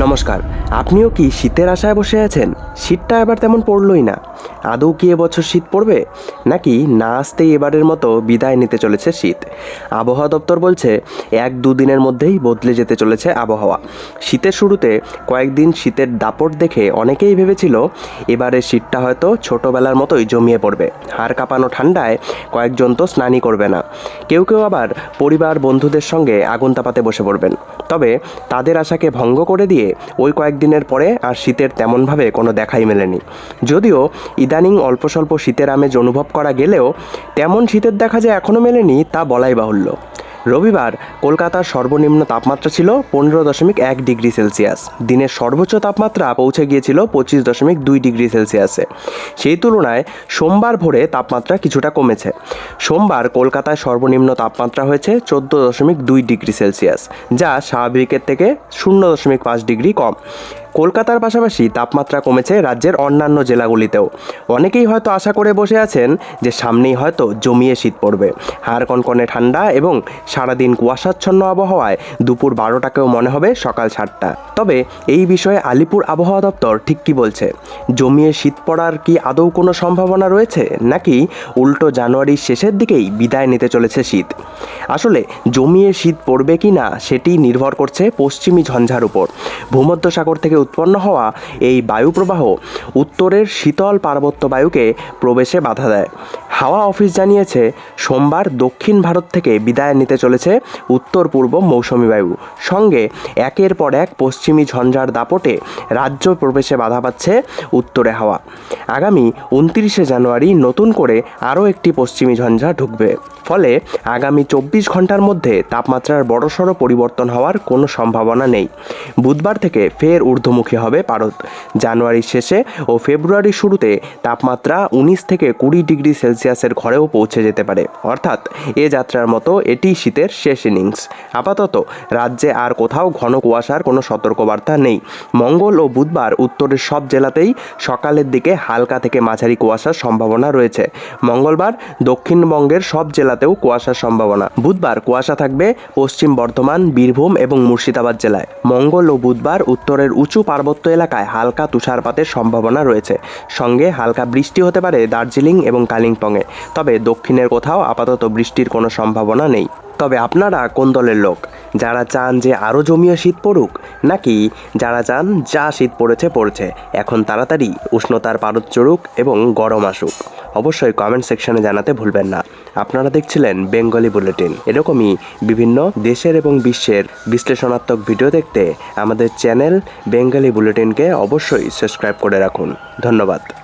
নমস্কার। আপনিও কি শীতের আশায় বসে আছেন? শীতটা এবার তেমন পড়লই না। আদৌ কি এবছর শীত পড়বে? নাকি না আসতেই এবারের মতো বিদায় নিতে চলেছে শীত? আবহাওয়া দপ্তর বলছে, এক দুদিনের মধ্যেই বদলে যেতে চলেছে আবহাওয়া। শীতের শুরুতে কয়েকদিন শীতের দাপট দেখে অনেকেই ভেবেছিল এবারে শীতটা হয়তো ছোটোবেলার মতোই জমিয়ে পড়বে। হাড় কাঁপানো ঠান্ডায় কয়েকজন তো স্নানই করবে না। কেউ কেউ আবার পরিবার বন্ধুদের সঙ্গে আগুন তাপাতে বসে পড়বেন। তবে তাদের আশাকে ভঙ্গ করে দিয়ে ওই কয়েকদিনের পরে আর শীতের তেমনভাবে কোনো দেখাই মেলেনি। যদিও ইদানিং অল্প স্বল্প শীতের আমেজ অনুভব করা গেলেও তেমন শীতের দেখা যে এখনও মেলেনি তা বলাই বাহুল্য। রবিবার কলকাতার সর্বনিম্ন তাপমাত্রা ছিল পনেরো দশমিক এক ডিগ্রি সেলসিয়াস। দিনের সর্বোচ্চ তাপমাত্রা পৌঁছে গিয়েছিল পঁচিশ দশমিক দুই ডিগ্রি সেলসিয়াসে। সেই তুলনায় সোমবার ভোরে তাপমাত্রা কিছুটা কমেছে। সোমবার কলকাতায় সর্বনিম্ন তাপমাত্রা হয়েছে চোদ্দ দশমিক দুই ডিগ্রি সেলসিয়াস, যা স্বাভাবিকের থেকে শূন্য দশমিক পাঁচ ডিগ্রি কম। কলকাতার পাশাপাশি তাপমাত্রা কমেছে রাজ্যের অন্যান্য জেলাগুলিতেও। অনেকেই হয়তো আশা করে বসে আছেন যে সামনেই হয়তো জমিয়ে শীত পড়বে। হাড় কনকনে ঠান্ডা এবং সারাদিন কুয়াশাচ্ছন্ন আবহাওয়ায় দুপুর বারোটাকেও মনে হবে সকাল সাতটা। তবে এই বিষয়ে আলিপুর আবহাওয়া দপ্তর ঠিক কী বলছে? জমিয়ে শীত পড়ার কি আদৌ কোনো সম্ভাবনা রয়েছে? নাকি উল্টো জানুয়ারির শেষের দিকেই বিদায় নিতে চলেছে শীত? আসলে জমিয়ে শীত পড়বে কি না সেটি নির্ভর করছে পশ্চিমী ঝঞ্ঝার উপর। ভূমধ্যসাগর থেকে উৎপন্ন হওয়া এই বায়ুপ্রবাহ উত্তরের শীতল পার্বত্য বায়ুকে প্রবেশে বাধা দেয়। হাওয়া অফিস জানিয়েছে, সোমবার দক্ষিণ ভারত থেকে বিদায় নিতে চলেছে উত্তর পূর্ব মৌসুমি বায়ু। সঙ্গে একের পর এক পশ্চিমী ঝঞ্ঝার দাপটে রাজ্য প্রবেশে বাধা পাচ্ছে উত্তরে হাওয়া। আগামী উনত্রিশে জানুয়ারি নতুন করে আরও একটি পশ্চিমী ঝঞ্ঝা ঢুকবে। ফলে আগামী চব্বিশ ঘণ্টার মধ্যে তাপমাত্রার বড়সড় পরিবর্তন হওয়ার কোনো সম্ভাবনা নেই। বুধবার থেকে ফের ঊর্ধ্বমুখী হবে ভারত জানুয়ারির শেষে ও ফেব্রুয়ারির শুরুতে তাপমাত্রা উনিশ থেকে কুড়ি ডিগ্রি সেলসিয়াসের ঘরেও পৌঁছে যেতে পারে। অর্থাৎ এ যাত্রার মতো এটি শীতের শেষ ইনিংস। আপাতত রাজ্যে আর কোথাও ঘন কুয়াশার কোনো সতর্কবার্তা নেই। মঙ্গল ও বুধবার উত্তরের সব জেলাতেই সকালের দিকে হালকা থেকে মাঝারি কুয়াশার সম্ভাবনা রয়েছে। মঙ্গলবার দক্ষিণবঙ্গের সব জেলাতেও কুয়াশার সম্ভাবনা। বুধবার কুয়াশা থাকবে পশ্চিম বর্ধমান, বীরভূম এবং মুর্শিদাবাদ জেলায়। মঙ্গল ও বুধবার উত্তরের উঁচু পার্বত্য এলাকায় হালকা তুষারপাতের সম্ভাবনা রয়েছে। সঙ্গে হালকা বৃষ্টি হতে পারে দার্জিলিং এবং কালিম্পংয়ে। তবে দক্ষিণের কোথাও আপাতত বৃষ্টির কোনো সম্ভাবনা নেই। তবে আপনারা কোন দলের লোক? যারা চান যে আরও জমিয়ে শীত পড়ুক? নাকি যারা চান যা শীত পড়েছে পড়েছে। এখন তাড়াতাড়ি উষ্ণতার পারদ চড়ুক এবং গরম আসুক। অবশ্যই কমেন্ট সেকশনে জানাতে ভুলবেন না। আপনারা দেখছিলেন বেঙ্গলি বুলেটিন এরকমই বিভিন্ন দেশের এবং বিশ্বের বিশ্লেষণাত্মক ভিডিও দেখতে আমাদের চ্যানেল বেঙ্গলি বুলেটিনকে অবশ্যই সাবস্ক্রাইব করে রাখুন। ধন্যবাদ।